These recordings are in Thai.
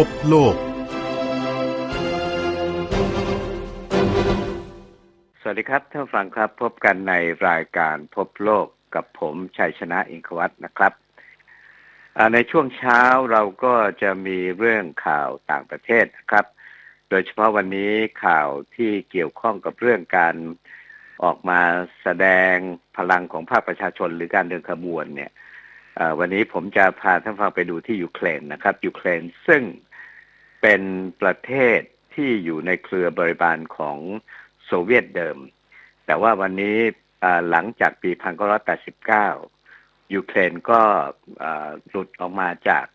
พบโลก สวัสดีครับท่านฟังครับพบกันในรายการพบโลกกับผมชัยชนะอิงควัตนะครับ ในช่วงเช้าเราก็จะมีเรื่องข่าวต่างประเทศนะครับ โดยเฉพาะวันนี้ข่าวที่เกี่ยวข้องกับเรื่องการออกมาแสดงพลังของภาคประชาชนหรือการเดินขบวนเนี่ยวันนี้ผมจะพาท่านฟังไปดูที่ยูเครนนะครับยูเครนซึ่ง เป็นประเทศที่อยู่ในเครือบริบาลของโซเวียตเดิม แต่ว่าวันนี้หลังจากปี 1989 ยูเครนก็หลุดออกมาจาก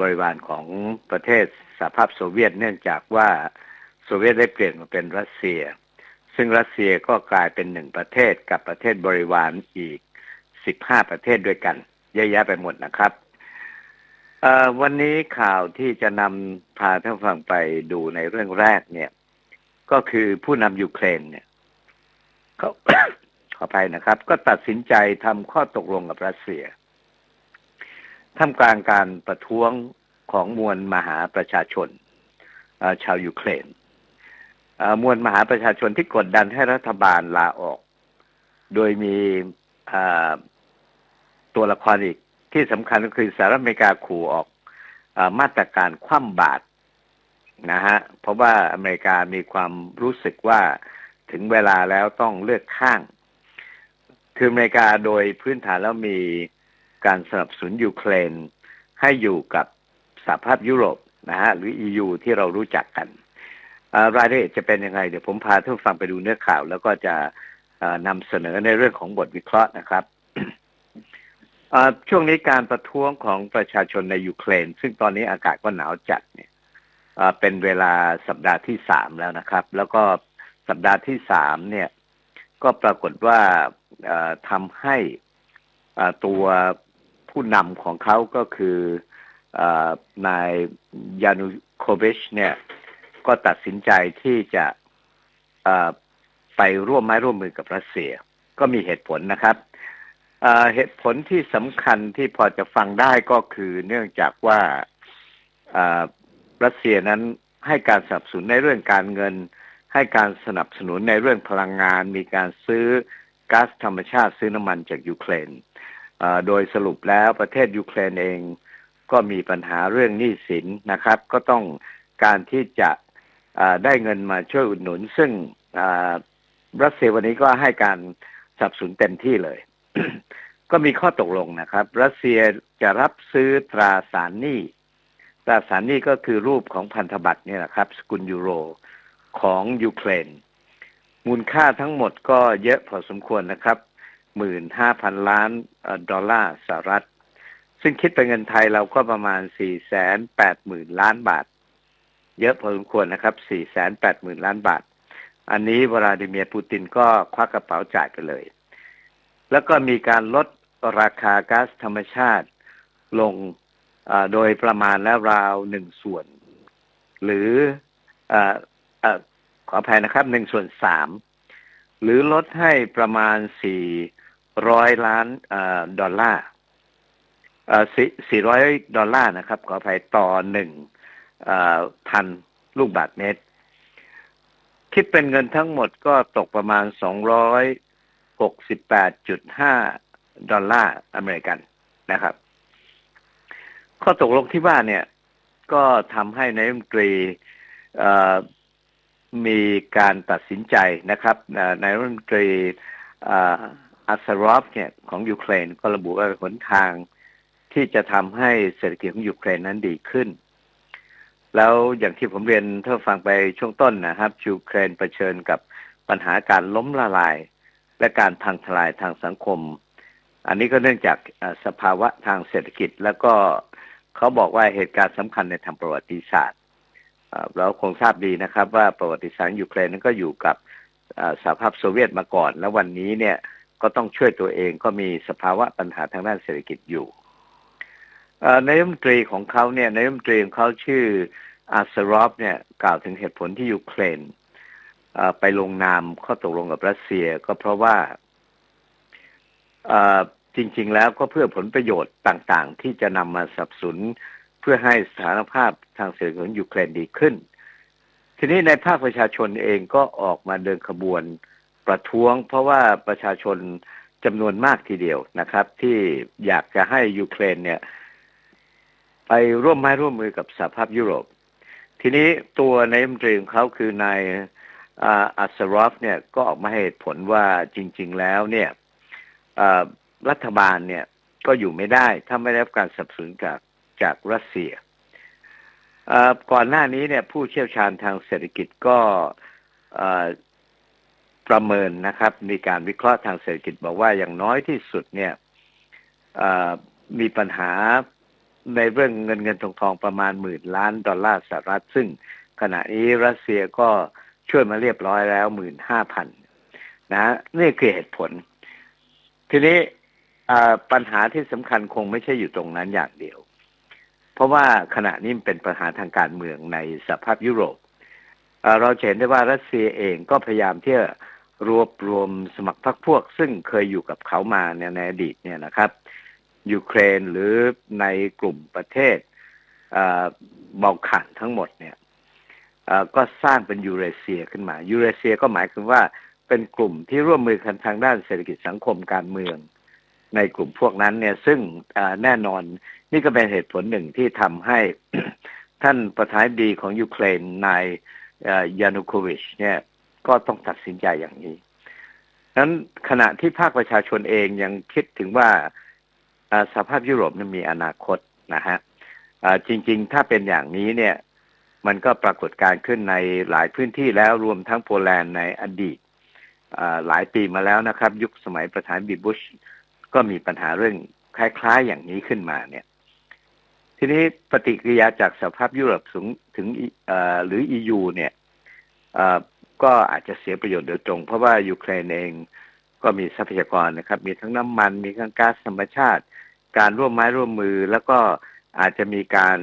บริวารของประเทศสหภาพโซเวียตเนื่องจากว่าโซเวียตได้เปลี่ยนมาเป็นรัสเซีย ซึ่งรัสเซียก็กลายเป็นหนึ่งประเทศกับประเทศบริวารอีก 15 ประเทศด้วยกัน เยอะแยะไปหมดนะครับ วันนี้ข่าวที่จะนำพาท่านฟังไปดูในเรื่องแรกเนี่ย ก็คือผู้นำยูเครนเนี่ยเขาขออภัยนะครับ ก็ตัดสินใจทำข้อตกลงกับรัสเซียท่ามกลางการประท้วงของมวลมหาประชาชนชาวยูเครนมวลมหาประชาชนที่กดดันให้รัฐบาลลาออก โดยมีตัวละครอีก ที่สำคัญก็คือสหรัฐอเมริกาขู่ออกอมาตรการคว่ำบาตรนะฮะเพราะว่าอเมริกามีความรู้สึกว่าถึงเวลาแล้วต้องเลือกข้าง คืออเมริกาโดยพื้นฐานแล้วมีการสนับสนุนยูเครนให้อยู่กับสหภาพยุโรปนะฮะหรือ EU ที่เรารู้จักกันรายละเอียดจะเป็นยังไง เดี๋ยวผมพาท่านฟังไปดูเนื้อข่าว แล้วก็จะนำเสนอในเรื่องของบทวิเคราะห์นะครับ ช่วงนี้การประท้วงของประชาชนในยูเครน ซึ่งตอนนี้อากาศก็หนาวจัดเนี่ยเป็นเวลาสัปดาห์ที่สามแล้วนะครับ แล้วก็สัปดาห์ที่สามเนี่ย ก็ปรากฏว่าทำให้ตัวผู้นำของเขาก็คืออนายยานุโควิชเนี่ย ก็ตัดสินใจที่จะไปร่วมไม้ร่วมมือกับรัสเซีย ก็มีเหตุผลนะครับ เหตุผลที่สำคัญที่พอจะฟังได้ก็คือเนื่องจากว่าอ่อรัสเซียนั้นให้การสนับสนุนในเรื่องการเงิน ให้การสนับสนุนในเรื่องพลังงาน มีการซื้อก๊าซธรรมชาติซื้อน้ำมันจากยูเครนอ่อโดยสรุปแล้วประเทศยูเครนเองก็มีปัญหาเรื่องหนี้สินนะครับ ก็ต้องการที่จะอ่อได้เงินมาช่วยอุดหนุน ซึ่งอ่อรัสเซียวันนี้ก็ให้การสนับสนุนเต็มที่เลย ก็มีข้อตกลงนะครับ รัสเซียจะรับซื้อตราสารหนี้ตราสารหนี้ก็คือรูปของพันธบัตรเนี่ยนะครับ สกุลยูโรของยูเครนมูลค่าทั้งหมดก็เยอะพอสมควรนะครับหมื่นห้าพันล้านดอลลาร์สหรัฐ ซึ่งคิดเป็นเงินไทยเราก็ประมาณสี่แสนแปดหมื่นล้านบาท เยอะพอสมควรนะครับสี่แสนแปดหมื่นล้านบาท อันนี้วลาดิเมียร์ปูตินก็ควักกระเป๋าจ่ายไปเลย แล้วก็มีการลดราคาก๊าซธรรมชาติลงโดยประมาณแล้วราวหนึ่งส่วน หรือเอ่อเอ่อขออภัยนะครับหนึ่งส่วนสามหรือลดให้ประมาณสี่ร้อยล้านอดอลลาร์สี่ร้อยดอลลาร์นะครับ ขออภัยต่อหนึ่งพันลูกบาทเมตร คิดเป็นเงินทั้งหมดก็ตกประมาณสองร้อย หกสิบแปดจุดห้าดอลลาร์อเมริกันนะครับ ข้อตกลงที่ว่าเนี่ย ก็ทำให้นายรัฐมนตรีมีการตัดสินใจนะครับนายรัฐมนตรีอาซารอฟเนี่ยของยูเครนก็ระบุว่าหนทางที่จะทำให้เศรษฐกิจของยูเครนนั้นดีขึ้น แล้วอย่างที่ผมเรียนเท่าฟังไปช่วงต้นนะครับยูเครนเผชิญกับปัญหาการล้มละลาย และการพังทลายทางสังคม อันนี้ก็เนื่องจากสภาวะทางเศรษฐกิจ แล้วก็เขาบอกว่าเหตุการณ์สำคัญในทางประวัติศาสตร์เราคงทราบดีนะครับ ว่าประวัติศาสตร์ยูเครนนั้นก็อยู่กับสหภาพโซเวียตมาก่อน แล้ววันนี้เนี่ยก็ต้องช่วยตัวเองก็มีสภาวะปัญหาทางด้านเศรษฐกิจอยู่นายรัฐมนตรีของเขาเนี่ยนายรัฐมนตรีของเขาชื่ออาซารอฟเนี่ยกล่าวถึงเหตุผลที่ยูเครนเไปลงนามข้อตกลงกับรัสเซียก็เพราะว่าจริง ๆ แล้วก็เพื่อผลประโยชน์ต่าง ๆ ที่จะนำมาสับสนเพื่อให้สถานภาพทางเศรษฐกิจของยูเครนดีขึ้น ทีนี้ในภาคประชาชนเองก็ออกมาเดินขบวนประท้วง เพราะว่าประชาชนจำนวนมากทีเดียวนะครับ ที่อยากจะให้ยูเครนเนี่ย ไปร่วมไม้ร่วมมือกับสหภาพยุโรป ทีนี้ตัวในายมนตรีของเขาคือนาย อัสรอฟเนี่ยก็ออกมาให้เหตุผลว่าจริง ๆ แล้วเนี่ยรัฐบาลเนี่ยก็อยู่ไม่ได้ถ้าไม่ได้รับการสนับสนุนจากจากรัสเซียก่อนหน้านี้เนี่ยผู้เชี่ยวชาญทางเศรษฐกิจก็ประเมินนะครับ มีการวิเคราะห์ทางเศรษฐกิจบอกว่าอย่างน้อยที่สุดเนี่ยมีปัญหาในเรื่องเงินเงินทองทองประมาณหมื่นล้านดอลลาร์สหรัฐ ซึ่งขณะนี้รัสเซียก็ ช่วยมาเรียบร้อยแล้วหมื่นห้าพันนะนี่คือเหตุผล ทีนี้ปัญหาที่สำคัญคงไม่ใช่อยู่ตรงนั้นอย่างเดียว เพราะว่าขณะนี้เป็นปัญหาทางการเมืองในสภาพยุโรปเราเห็นได้ว่ารัสเซียเองก็พยายามที่จะรวบรวมสมัครพรรคพวก ซึ่งเคยอยู่กับเขามาในอดีตเนี่ยนะครับยูเครนหรือในกลุ่มประเทศอ่าบอลขันทั้งหมดเนี่ย ก็สร้างเป็นยูเรเซียขึ้นมา ยูเรเซียก็หมายถึงว่าเป็นกลุ่มที่ร่วมมือกันทางด้านเศรษฐกิจสังคมการเมือง ในกลุ่มพวกนั้นเนี่ยซึ่งแน่นอนนี่ก็เป็นเหตุผลหนึ่งที่ทำให้ท่านประธานดีของยูเครนนายยานุโควิชเนี่ยก็ต้องตัดสินใจอย่างนี้นั้นขณะที่ภาคประชาชนเองยังคิดถึงว่าสภาพยุโรปนั้นมีอนาคตนะฮะจริง ๆ ถ้าเป็นอย่างนี้เนี่ย มันก็ปรากฏการขึ้นในหลายพื้นที่แล้วรวมทั้งโปแลนด์ในอดีตหลายปีมาแล้วนะครับ ยุคสมัยประธานาธิบุชก็มีปัญหาเรื่องคล้าย ๆ อย่างนี้ขึ้นมาเนี่ย ทีนี้ปฏิกิริยาจากสภาพยุโรปสูงถึงหรือ EU เนี่ยก็อาจจะเสียประโยชน์โดยตรง เพราะว่ายูเครนเองก็มีทรัพยากรนะครับ มีทั้งน้ำมัน มีทั้งก๊าซธรรมชาติ การร่วมไม้ร่วมมือ แล้วก็อาจจะมีการ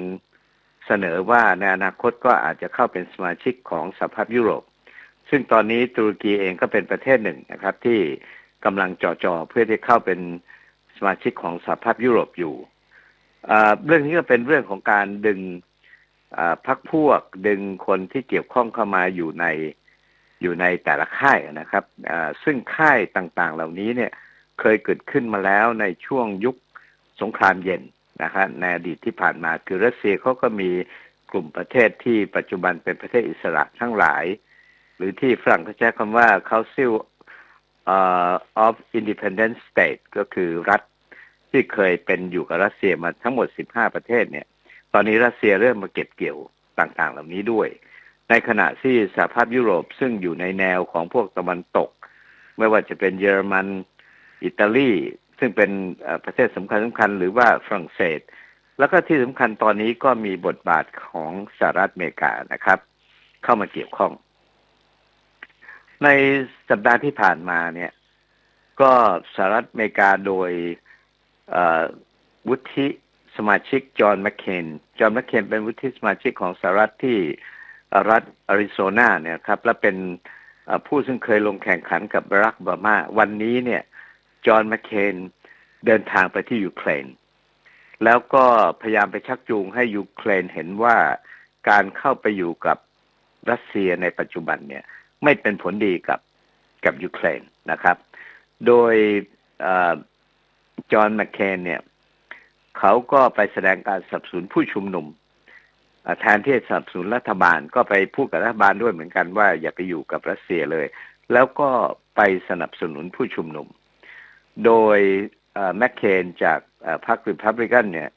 เสนอว่าในอนาคตก็อาจจะเข้าเป็นสมาชิกของสหภาพยุโรป ซึ่งตอนนี้ตุรกีเองก็เป็นประเทศหนึ่งนะครับ ที่กำลังจ่อๆเพื่อที่เข้าเป็นสมาชิกของสหภาพยุโรปอยู่เรื่องนี้ก็เป็นเรื่องของการดึงพักพวกดึงคนที่เกี่ยวข้องเข้ามาอยู่ในอยู่ในแต่ละค่ายนะครับซึ่งค่ายต่างๆเหล่านี้เนี่ยเคยเกิดขึ้นมาแล้วในช่วงยุคสงครามเย็น นะครับในอดีตที่ผ่านมาคือรัสเซียเขาก็มีกลุ่มประเทศที่ปัจจุบันเป็นประเทศอิสระทั้งหลาย หรือที่ฝรั่งเขาใช้คำว่า Council เอ่อ of Independent State ก็คือรัฐที่เคยเป็นอยู่กับรัสเซียมาทั้งหมด 15 ประเทศเนี่ย ตอนนี้รัสเซียเริ่มมาเก็บเกี่ยวต่างๆ เหล่านี้ด้วย ในขณะที่สหภาพยุโรปซึ่งอยู่ในแนวของพวกตะวันตก ไม่ว่าจะเป็นเยอรมัน อิตาลี ซึ่งเป็นประเทศสำคัญสำคัญหรือว่าฝรั่งเศส แล้วก็ที่สำคัญตอนนี้ก็มีบทบาทของสหรัฐอเมริกานะครับ เข้ามาเกี่ยวข้อง ในสัปดาห์ที่ผ่านมาเนี่ย ก็สหรัฐอเมริกาโดยวุฒิสมาชิกจอห์นแมคเคน จอห์นแมคเคนเป็นวุฒิสมาชิกของสหรัฐที่รัฐอาริโซนาเนี่ยครับ และเป็นผู้ซึ่งเคยลงแข่งขันกับบารักโอบามา วันนี้เนี่ย จอห์นแมคเคนเดินทางไปที่ยูเครนแล้วก็พยายามไปชักจูงให้ยูเครนเห็นว่าการเข้าไปอยู่กับรัสเซียในปัจจุบันเนี่ย ไม่เป็นผลดีกับกับยูเครนนะครับ โดยจอห์นแมคเคนเนี่ย เขาก็ไปแสดงการสนับสนุนผู้ชุมนุมแทนที่จะสนับสนุนรัฐบาลก็ไปพูดกับรัฐบาลด้วยเหมือนกันว่าอย่าไปอยู่กับรัสเซียเลย แล้วก็ไปสนับสนุนผู้ชุมนุม โดยแมคเคนจากพรรคริพับลิกันเนี่ย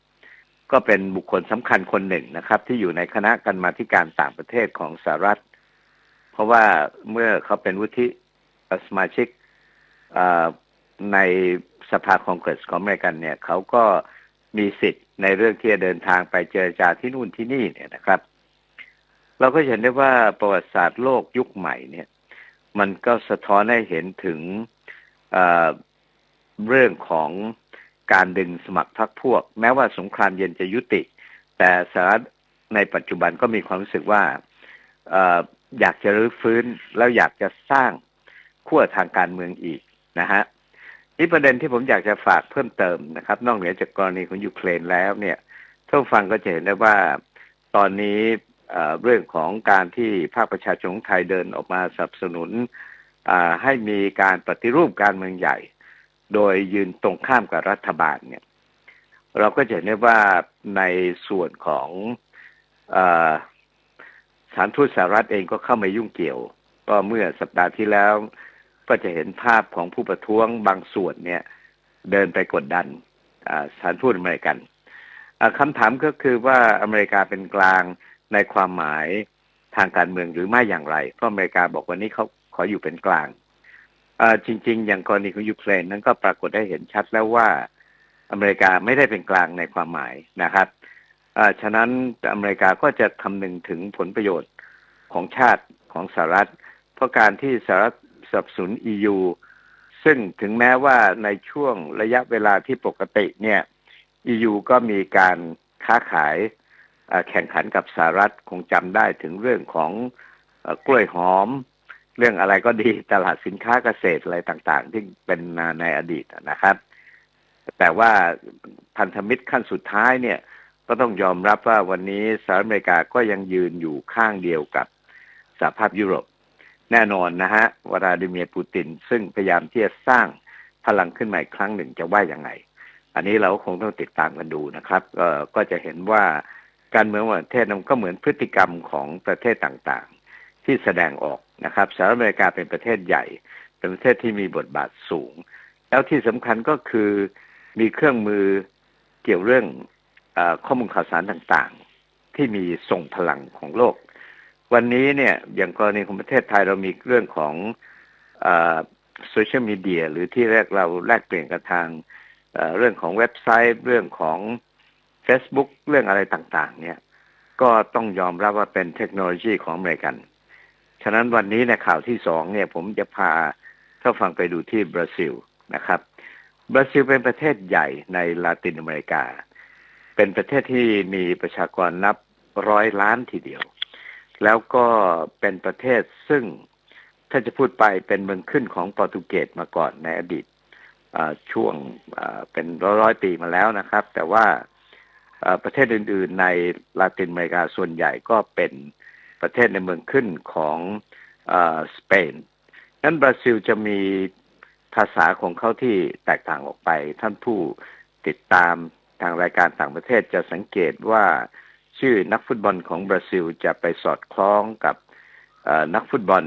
ก็เป็นบุคคลสำคัญคนหนึ่งนะครับ ที่อยู่ในคณะกรรมาการต่างประเทศของสหรัฐ เพราะว่าเมื่อเขาเป็นวุฒิสมาชิกในสภาคองเกรสของอเมริกันเนี่ยเขาก็มีสิทธิ์ในเรื่องที่จะเดินทางไปเจรจาที่นู่นที่นี่เนี่ยนะครับ เราก็เห็นได้ว่าประวัติศาสตร์โลกยุคใหม่เนี่ย มันก็สะท้อนให้เห็นถึง เรื่องของการดึงสมัครพรรคพวก แม้ว่าสงครามเย็นจะยุติ แต่สหรัฐในปัจจุบันก็มีความรู้สึกว่าอออยากจะรื้อฟื้นแล้วอยากจะสร้างขั้วทางการเมืองอีกนะฮะนี่ประเด็นที่ผมอยากจะฝากเพิ่มเติมนะครับ นอกเหนือจากกรณีของยูเครนแล้วเนี่ยท่านฟังก็จะเห็นได้ว่าตอนนี้เรื่องของการที่ภาคประชาชนไทยเดินออกมาสนับสนุนให้มีการปฏิรูปการเมืองใหญ่ โดยยืนตรงข้ามกับรัฐบาลเนี่ย เราก็จะเห็นได้ว่าในส่วนของสานทูตสหรัฐเองก็เข้ามายุ่งเกี่ยว ก็เมื่อสัปดาห์ที่แล้ว ก็จะเห็นภาพของผู้ประท้วงบางส่วนเนี่ย เดินไปกดดันสถานทูตอเมริกันคำถามก็คือว่าอเมริกาเป็นกลางในความหมายทางการเมืองหรือไม่อย่างไร เพราะอเมริกาบอกวันนี้เขาขออยู่เป็นกลาง จริง ๆ อย่างกรณีของยูเครนนั้นก็ปรากฏได้เห็นชัดแล้วว่าอเมริกาไม่ได้เป็นกลางในความหมายนะครับฉะนั้นอเมริกาก็จะคำนึงถึงผลประโยชน์ของชาติของสหรัฐ เพราะการที่สหรัฐสนับสนุน EU ซึ่งถึงแม้ว่าในช่วงระยะเวลาที่ปกติเนี่ย EU ก็มีการค้าขายแข่งขันกับสหรัฐคงจำได้ถึงเรื่องของกล้วยหอม เรื่องอะไรก็ดีตลาดสินค้าเกษตรอะไรต่างๆ ที่เป็นในอดีตนะครับ แต่ว่าพันธมิตรขั้นสุดท้ายเนี่ย ก็ต้องยอมรับว่าวันนี้สหรัฐอเมริกาก็ยังยืนอยู่ข้างเดียวกับสหภาพยุโรป แน่นอนนะฮะวลาดิเมียร์ปูติน ซึ่งพยายามที่จะสร้างพลังขึ้นใหม่ครั้งหนึ่งจะว่ายังไง อันนี้เราคงต้องติดตามกันดูนะครับก็จะเห็นว่าการเมืองประเทศนั้นก็เหมือนพฤติกรรมของประเทศต่างๆ ที่แสดงออกนะครับสหรัฐอเมริกาเป็นประเทศใหญ่ เป็นประเทศที่มีบทบาทสูง แล้วที่สำคัญก็คือมีเครื่องมือเกี่ยวเรื่องข้อมูลข่าวสารต่างๆ ที่มีส่งพลังของโลก วันนี้เนี่ยอย่างกรณีของประเทศไทยเรามีเรื่องของโซเชียลมีเดียหรือที่แรกเราแลกเปลี่ยนกันทางเรื่องของเว็บไซต์ เรื่องของ Facebook เรื่องอะไรต่าง ๆ เนี่ยก็ต้องยอมรับว่าเป็นเทคโนโลยีของอเมริกัน ฉะนั้นวันนี้ในข่าวที่สองเนี่ยผมจะพาท่านฟังไปดูที่บราซิลนะครับบราซิลเป็นประเทศใหญ่ในลาตินอเมริกา เป็นประเทศที่มีประชากรนับร้อยล้านทีเดียว แล้วก็เป็นประเทศซึ่งถ้าจะพูดไปเป็นเมืองขึ้นของโปรตุเกสมาก่อนในอดีตช่วงเป็นร้อยร้อยปีมาแล้วนะครับ แต่ว่าประเทศอื่น ๆ ในลาตินอเมริกาส่วนใหญ่ก็เป็น ประเทศในเมืองขึ้นของสเปนนั้นบราซิลจะมีภาษาของเขาที่แตกต่างออกไป ท่านผู้ติดตามทางรายการต่างประเทศจะสังเกตว่าชื่อนักฟุตบอลของบราซิลจะไปสอดคล้องกับนักฟุตบอล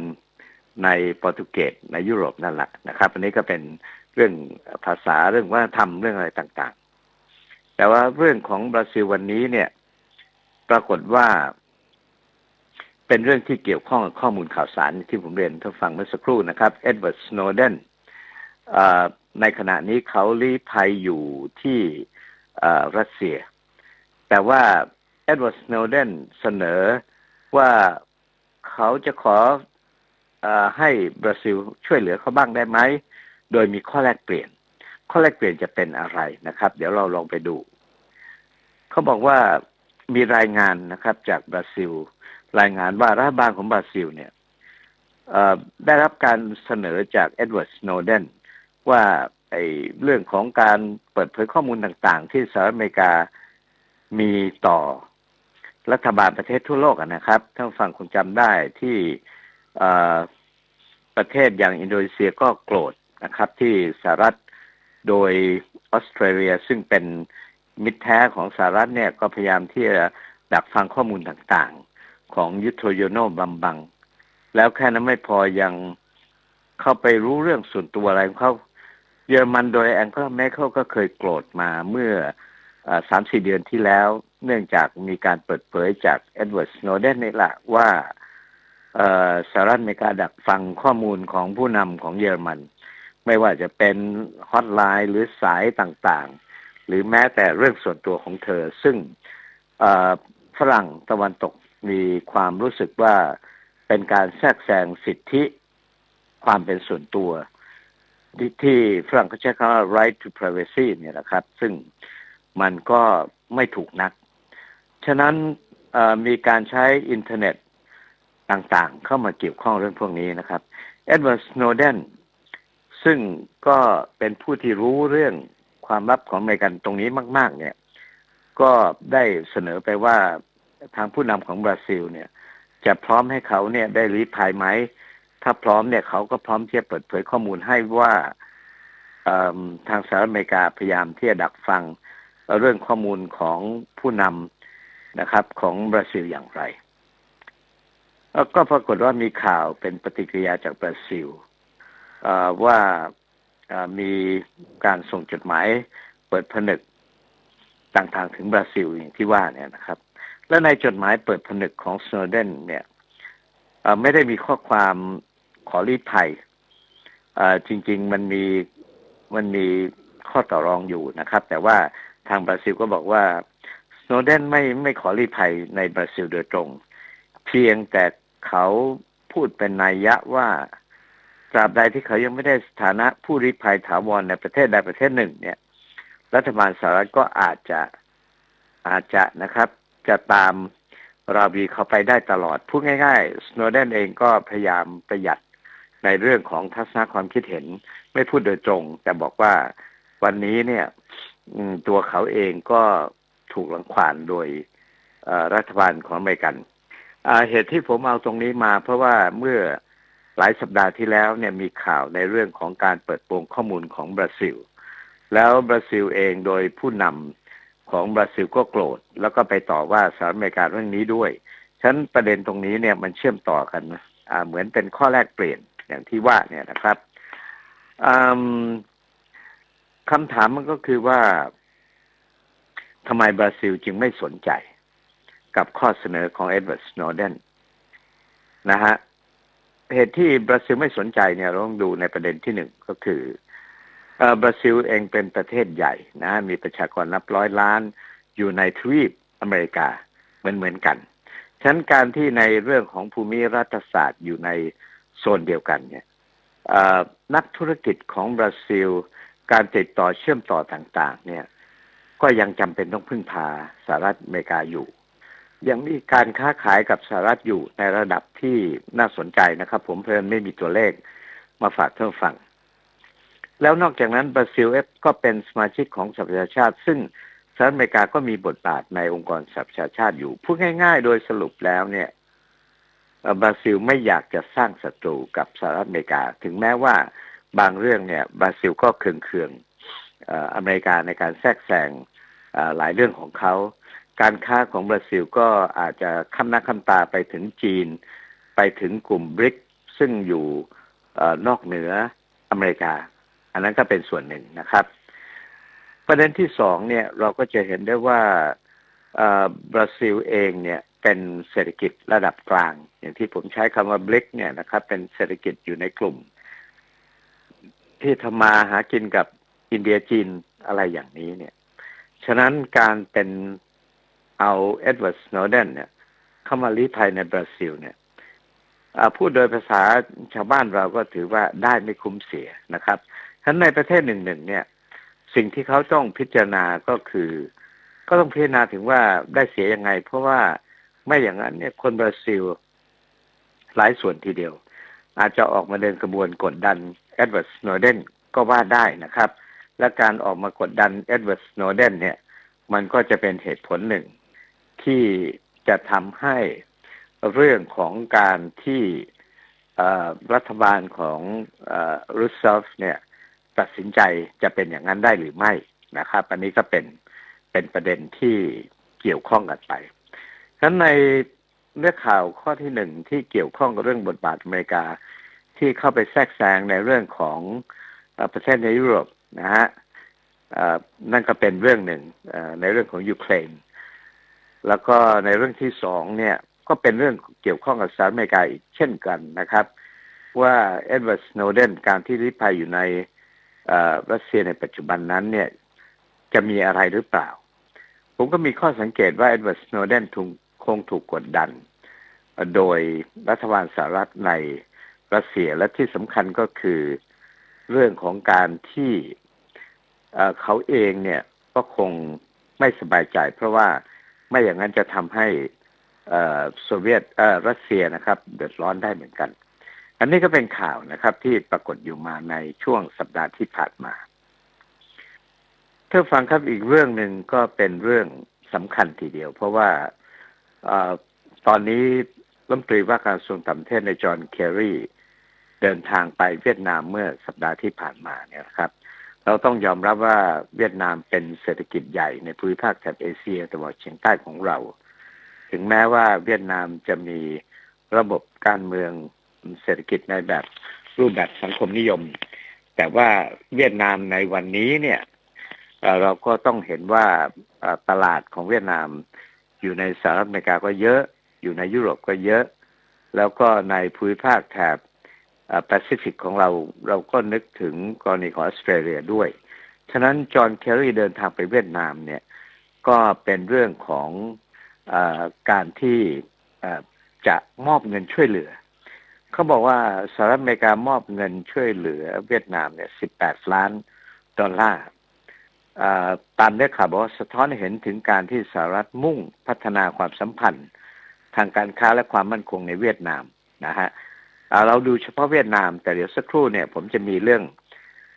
ในโปรตุเกสในยุโรปนั่นแหละนะครับ อันนี้ก็เป็นเรื่องภาษาเรื่องวัฒนธรรมเรื่องอะไรต่างๆ แต่ว่าเรื่องของบราซิลวันนี้เนี่ย ปรากฏว่า เป็นเรื่องที่เกี่ยวข้องกับข้อมูลข่าวสารที่ผมเรียนท่านฟังเมื่อสักครู่นะครับเอ็ดเวิร์ดสโนเดนในขณะนี้เขาลี้ภัยอยู่ที่รัสเซีย แต่ว่าเอ็ดเวิร์ดสโนเดนเสนอว่าเขาจะขออให้บราซิลช่วยเหลือเขาบ้างได้ไหม โดยมีข้อแลกเปลี่ยน ข้อแลกเปลี่ยนจะเป็นอะไรนะครับ เดี๋ยวเราลองไปดู เขาบอกว่ามีรายงานนะครับจากบราซิล รายงานว่ารัฐบาลของบราซิลเนี่ยได้รับการเสนอจากเอ็ดเวิร์ดสโนเดนว่าไอ้เรื่องของการเปิดเผยข้อมูลต่างๆ ที่สหรัฐอเมริกามีต่อรัฐบาลประเทศทั่วโลกนะครับท่านฟังคงจำได้ที่ประเทศอย่างอินโดนีเซียก็โกรธนะครับ ที่สหรัฐโดยออสเตรเลียซึ่งเป็นมิตรแท้ของสหรัฐเนี่ยก็พยายามที่จะดักฟังข้อมูลต่างๆ ของยุทโธโยโนบัมบัง แล้วแค่นั้นไม่พอยังเข้าไปรู้เรื่องส่วนตัวอะไรของเขาเยอรมันโดยแองเกลแมคเคิลก็เคยโกรธมาเมื่อสามสี่เดือนที่แล้ว เนื่องจากมีการเปิดเผยจากเอ็ดเวิร์ดสโนเดนนี่แหละว่าสหรัฐอเมริกาดักฟังข้อมูลของผู้นำของเยอรมัน ไม่ว่าจะเป็นฮอตไลน์หรือสายต่างๆ หรือแม้แต่เรื่องส่วนตัวของเธอ ซึ่งฝรั่งตะวันตก มีความรู้สึกว่าเป็นการแทรกแซงสิทธิความเป็นส่วนตัวที่ฝรั่งเขาใช้คำว่า right to privacy เนี่ยนะครับ ซึ่งมันก็ไม่ถูกนัก ฉะนั้นมีการใช้อินเทอร์เน็ตต่างๆ เข้ามาเกี่ยวข้องเรื่องพวกนี้นะครับเอ็ดเวิร์ดสโนเดนซึ่งก็เป็นผู้ที่รู้เรื่องความลับของอเมริกันตรงนี้มาก ๆ เนี่ย ก็ได้เสนอไปว่า ทางผู้นำของบราซิลเนี่ย จะพร้อมให้เขาเนี่ยได้รีภัยไหม ถ้าพร้อมเนี่ยเขาก็พร้อมที่จะเปิดเผยข้อมูลให้ว่าทางสหรัฐอเมริกาพยายามที่จะดักฟังเรื่องข้อมูลของผู้นำนะครับของบราซิลอย่างไรแล้วก็ปรากฏว่ามีข่าวเป็นปฏิกิริยาจากบราซิลว่ามีการส่งจดหมายเปิดผนึกต่างๆถึงบราซิลอย่างที่ว่าเนี่ยนะครับ และในจดหมายเปิดผนึกของสโนเดนเนี่ยไม่ได้มีข้อความขอรีดภัยจริง ๆ มันมีมันมีข้อต่อรองอยู่นะครับ แต่ว่าทางบราซิลก็บอกว่าสโนเดนไม่ไม่ขอรีภัยในบราซิลโดยตรง เพียงแต่เขาพูดเป็นนัยยะว่าตราบใดที่เขายังไม่ได้สถานะผู้ริภัยถาวรในประเทศใดประเทศหนึ่ง เนี่ย รัฐบาลสหรัฐก็อาจจะอาจจะนะครับ จะตามราบีเขาไปได้ตลอด พูดง่ายๆสโนเดนเองก็พยายามประหยัดในเรื่องของทัศนคความคิดเห็น ไม่พูดโดยตรง แต่บอกว่าวันนี้เนี่ยตัวเขาเองก็ถูกหลังขวานโดยรัฐบาลของอเมริกันเหตุที่ผมเอาตรงนี้มา เพราะว่าเมื่อหลายสัปดาห์ที่แล้วเนี่ยมีข่าวในเรื่องของการเปิดโปงข้อมูลของบราซิล แล้วบราซิลเองโดยผู้นำ ของบราซิลก็โกรธ แล้วก็ไปต่อว่าสหรัฐอเมริกาเรื่องนี้ด้วยฉะนั้นประเด็นตรงนี้เนี่ยมันเชื่อมต่อกันนะเหมือนเป็นข้อแรกเปลี่ยนอย่างที่ว่าเนี่ยนะครับคำถามมันก็คือว่าทำไมบราซิลจึงไม่สนใจกับข้อเสนอของเอ็ดเวิร์ดสโนเดนนะฮะเหตุที่บราซิลไม่สนใจเนี่ยเราต้องดูในประเด็นที่หนึ่งก็คือ บราซิลเองเป็นประเทศใหญ่นะ มีประชากรนับร้อยล้าน อยู่ในทวีปอเมริกาเหมือนเหมือนกันฉะนั้นการที่ในเรื่องของภูมิรัฐศาสตร์อยู่ในโซนเดียวกันเนี่ยนักธุรกิจของบราซิล การติดต่อเชื่อมต่อต่างๆ เนี่ย ก็ยังจำเป็นต้องพึ่งพาสหรัฐอเมริกาอยู่ ยังมีการค้าขายกับสหรัฐอยู่ในระดับที่น่าสนใจนะครับ ผมเพิ่มไม่มีตัวเลขมาฝากเท่าฟัง แล้วนอกจากนั้นบราซิลเอฟก็เป็นสมาชิกของสหประชาชาติ ซึ่งสหรัฐอเมริกาก็มีบทบาทในองค์กรสหประชาชาติอยู่ พูดง่าย ๆ โดยสรุปแล้วเนี่ยบราซิลไม่อยากจะสร้างศัตรูกับสหรัฐอเมริกา ถึงแม้ว่าบางเรื่องเนี่ยบราซิลก็เคืองๆอเมริกาในการแทรกแซงหลายเรื่องของเขา การค้าของบราซิลก็อาจจะค้ำน้าค้ำตาไปถึงจีน ไปถึงกลุ่มบริกซึ่งอยู่นอกเหนืออเมริกา อันนั้นก็เป็นส่วนหนึ่งนะครับ ประเด็นที่สองเนี่ยเราก็จะเห็นได้ว่าบราซิลเองเนี่ยเป็นเศรษฐกิจระดับกลาง อย่างที่ผมใช้คำว่าบริกเนี่ยนะครับ เป็นเศรษฐกิจอยู่ในกลุ่ม ที่ทำมาหากินกับอินเดียจีนอะไรอย่างนี้เนี่ย ฉะนั้นการเป็นเอาเอ็ดเวิร์ดสโนเดนเนี่ยเข้ามาลี้ภัยในบราซิลเนี่ยพูดโดยภาษาชาวบ้านเราก็ถือว่าได้ไม่คุ้มเสียนะครับ ฉะนั้นในประเทศหนึ่งหนึ่งเนี่ย สิ่งที่เขาต้องพิจารณาก็คือ ก็ต้องพิจารณาถึงว่าได้เสียยังไง เพราะว่าไม่อย่างนั้นเนี่ยคนบราซิล หลายส่วนทีเดียว อาจจะออกมาเดินกระบวนกดดันเอ็ดเวิร์ดสโนเดนก็ว่าได้นะครับ และการออกมากดดันเอ็ดเวิร์ดสโนเดนเนี่ย มันก็จะเป็นเหตุผลหนึ่ง ที่จะทำให้เรื่องของการที่รัฐบาลของรูสเซฟเนี่ย ตัดสินใจจะเป็นอย่างนั้นได้หรือไม่นะครับ อันนี้ก็เป็นเป็นประเด็นที่เกี่ยวข้องกันไปฉะนั้นในเนื้อข่าวข้อที่หนึ่งที่เกี่ยวข้องกับเรื่องบทบาทอเมริกาที่เข้าไปแทรกแซงในเรื่องของประเทศในยุโรปนะฮะนั่นก็เป็นเรื่องหนึ่งในเรื่องของยูเครนแล้วก็ในเรื่องที่สองเนี่ยก็เป็นเรื่องเกี่ยวข้องกับสหรัฐอเมริกาอีกเช่นกันนะครับ ว่าเอ็ดเวิร์ดสโนเดนการที่ริภัยอยู่ใน รัสเซียในปัจจุบันนั้นเนี่ยจะมีอะไรหรือเปล่า ผมก็มีข้อสังเกตว่าเอ็ดเวิร์ดสโนเดนถูกคงถูกกดดัน โดยรัฐบาลสหรัฐในรัสเซียและที่สำคัญก็คือเรื่องของการที่เขาเองเนี่ยก็คงไม่สบายใจ เพราะว่าไม่อย่างนั้นจะทำให้โซเวียตรัสเซียนะครับ เดือดร้อนได้เหมือนกัน อันนี้ก็เป็นข่าวนะครับ ที่ปรากฏอยู่มาในช่วงสัปดาห์ที่ผ่านมาถ้าฟังครับอีกเรื่องหนึ่งก็เป็นเรื่องสำคัญทีเดียว เพราะว่าอตอนนี้รัฐมนตรีว่าการกระทรวงต่างประเทศในจอห์นเคอรีเดินทางไปเวียดนามเมื่อสัปดาห์ที่ผ่านมาเนี่ยครับ เราต้องยอมรับว่าเวียดนามเป็นเศรษฐกิจใหญ่ในภูมิภาคแถบเอเชียตะวันออกเฉียงใต้ของเรา ถึงแม้ว่าเวียดนามจะมีระบบการเมือง เศรษฐกิจในแบบรูปแบบสังคมนิยม แต่ว่าเวียดนามในวันนี้เนี่ยเราก็ต้องเห็นว่าตลาดของเวียดนาม อยู่ในสหรัฐอเมริกาก็เยอะ อยู่ในยุโรปก็เยอะ แล้วก็ในภูมิภาคแถบแปซิฟิกของเราเราก็นึกถึงกรณีของออสเตรเลียด้วย ฉะนั้นจอห์นเคอรีเดินทางไปเวียดนามเนี่ยก็เป็นเรื่องของอการที่จะมอบเงินช่วยเหลือ เขาบอกว่าสหรัฐอเมริกามอบเงินช่วยเหลือเวียดนามเนี่ย18ล้านดอลลาร์ตามได้ข่าวบอกว่าสะท้อนเห็นถึงการที่สหรัฐมุ่งพัฒนาความสัมพันธ์ ทางการค้าและความมั่นคงในเวียดนามนะฮะเราดูเฉพาะเวียดนาม แต่เดี๋ยวสักครู่เนี่ย ผมจะมีเรื่อง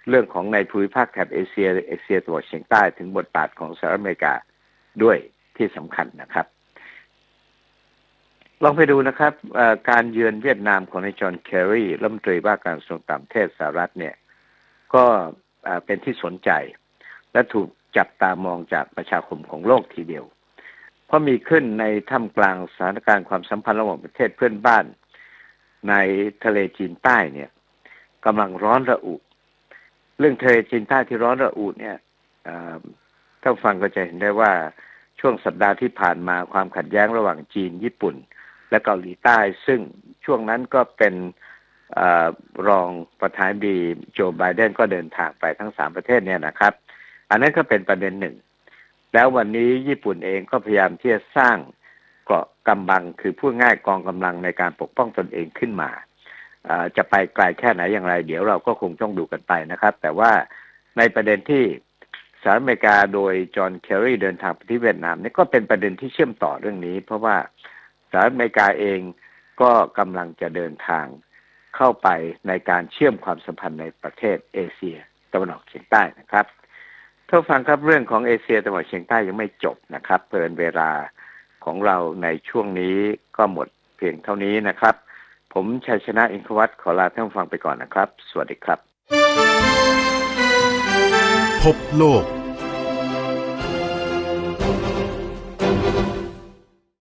เรื่องของในภูมิภาคแถบเอเชียเอเชียตะวันออกเฉียงใต้ถึงบทบาทของสหรัฐอเมริกาด้วยที่สำคัญนะครับ ลองไปดูนะครับการเยือนเวียดนามของนายจอห์นเคอรีรัฐมนตรีว่าการกระทรวงต่างประเทศสหรัฐเนี่ย ก็เป็นที่สนใจ และถูกจับตามองจากประชาคมของโลกทีเดียว เพราะมีขึ้นในท่ามกลางสถานการณ์ความสัมพันธ์ระหว่างประเทศเพื่อนบ้าน ในทะเลจีนใต้เนี่ยกำลังร้อนระอุ เรื่องทะเลจีนใต้ที่ร้อนระอุเนี่ยเอ่อถ้าฟังก็จะเห็นได้ว่าช่วงสัปดาห์ที่ผ่านมาความขัดแย้งระหว่างจีนญี่ปุ่น และเกาหลีใต้ ซึ่งช่วงนั้นก็เป็นอรองประธานดีโจไบเดนก็เดินทางไปทั้งสามประเทศเนี่ยนะครับ อันนั้นก็เป็นประเด็นหนึ่ง แล้ววันนี้ญี่ปุ่นเองก็พยายามที่จะสร้างเกาะกำบังคือพูดง่ายกองกำลังในการปกป้องตนเองขึ้นมาจะไปไกลแค่ไหนอย่างไร เดี๋ยวเราก็คงต้องดูกันไปนะครับ แต่ว่าในประเด็นที่สหรัฐอเมริกาโดยจอห์นเคอรีเดินทางไปที่เวียดนามนี่ก็เป็นประเด็นที่เชื่อมต่อเรื่องนี้ เพราะว่า หรัฐอเมริกาเองก็กำลังจะเดินทางเข้าไปในการเชื่อมความสัมพันธ์ในประเทศเอเชียตะวันออกเฉียงใต้นะครับท่านฟังครับเรื่องของเอเชียตะวันออกเฉียงใต้ยังไม่จบนะครับเพลินเวลาของเราในช่วงนี้ก็หมดเพียงเท่านี้นะครับ ผมชัยชนะอินทวัตขอลาท่านฟังไปก่อนนะครับ สวัสดีครับ พบโลก